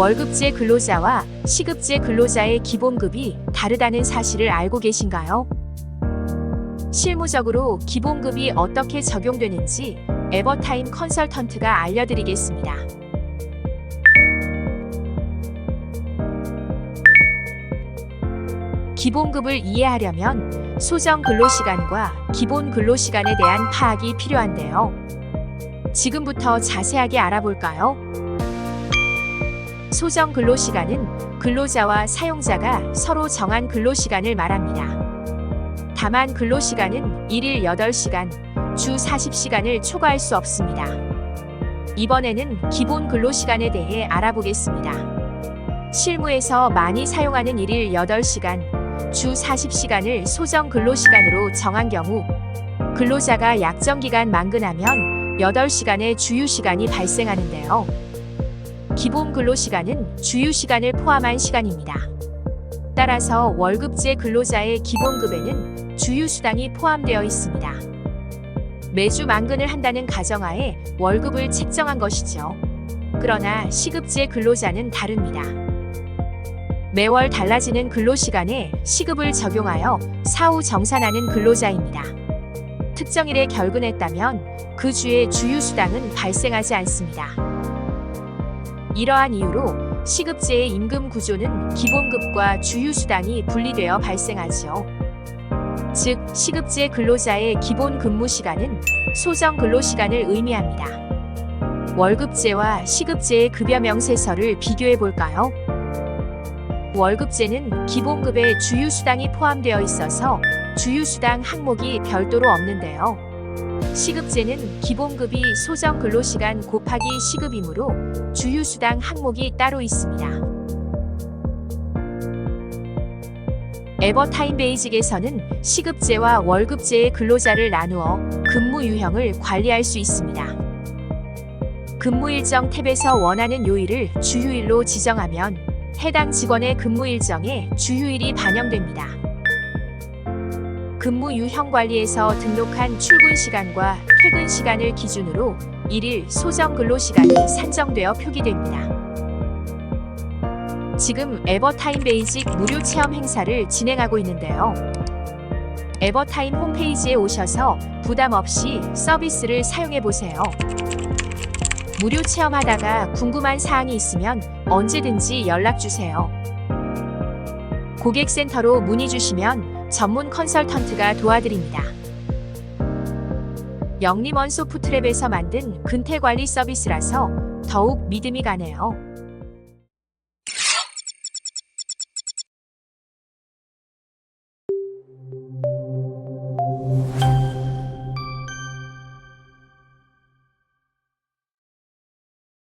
월급제 근로자와 시급제 근로자의 기본급이 다르다는 사실을 알고 계신가요? 실무적으로 기본급이 어떻게 적용되는지 에버타임 컨설턴트가 알려드리겠습니다. 기본급을 이해하려면 소정 근로시간과 기본 근로시간에 대한 파악이 필요한데요. 지금부터 자세하게 알아볼까요? 소정 근로시간은 근로자와 사용자가 서로 정한 근로시간을 말합니다. 다만 근로시간은 1일 8시간, 주 40시간을 초과할 수 없습니다. 이번에는 기본 근로시간에 대해 알아보겠습니다. 실무에서 많이 사용하는 1일 8시간, 주 40시간을 소정 근로시간으로 정한 경우 근로자가 약정 기간 만근하면 8시간의 주유 시간이 발생하는데요. 기본 근로시간은 주유 시간을 포함한 시간입니다. 따라서 월급제 근로자의 기본급에는 주유 수당이 포함되어 있습니다. 매주 만근을 한다는 가정하에 월급을 책정한 것이죠. 그러나 시급제 근로자는 다릅니다. 매월 달라지는 근로시간에 시급을 적용하여 사후 정산하는 근로자입니다. 특정일에 결근했다면 그 주에 주유수당은 발생하지 않습니다. 이러한 이유로 시급제의 임금 구조는 기본급과 주유수당이 분리되어 발생하죠. 즉, 시급제 근로자의 기본 근무 시간은 소정 근로 시간을 의미합니다. 월급제와 시급제의 급여 명세서를 비교해 볼까요? 월급제는 기본급에 주유수당이 포함되어 있어서 주유수당 항목이 별도로 없는데요. 시급제는 기본급이 소정 근로시간 곱하기 시급이므로 주유수당 항목이 따로 있습니다. 에버타임 베이직에서는 시급제와 월급제의 근로자를 나누어 근무 유형을 관리할 수 있습니다. 근무 일정 탭에서 원하는 요일을 주휴일로 지정하면 해당 직원의 근무 일정에 주휴일이 반영됩니다. 근무 유형 관리에서 등록한 출근 시간과 퇴근 시간을 기준으로 1일 소정 근로 시간이 산정되어 표기됩니다. 지금 에버타임 베이직 무료 체험 행사를 진행하고 있는데요. 에버타임 홈페이지에 오셔서 부담 없이 서비스를 사용해 보세요. 무료 체험하다가 궁금한 사항이 있으면 언제든지 연락 주세요. 고객센터로 문의 주시면 전문 컨설턴트가 도와드립니다. 영림원 소프트랩에서 만든 근태 관리 서비스라서 더욱 믿음이 가네요.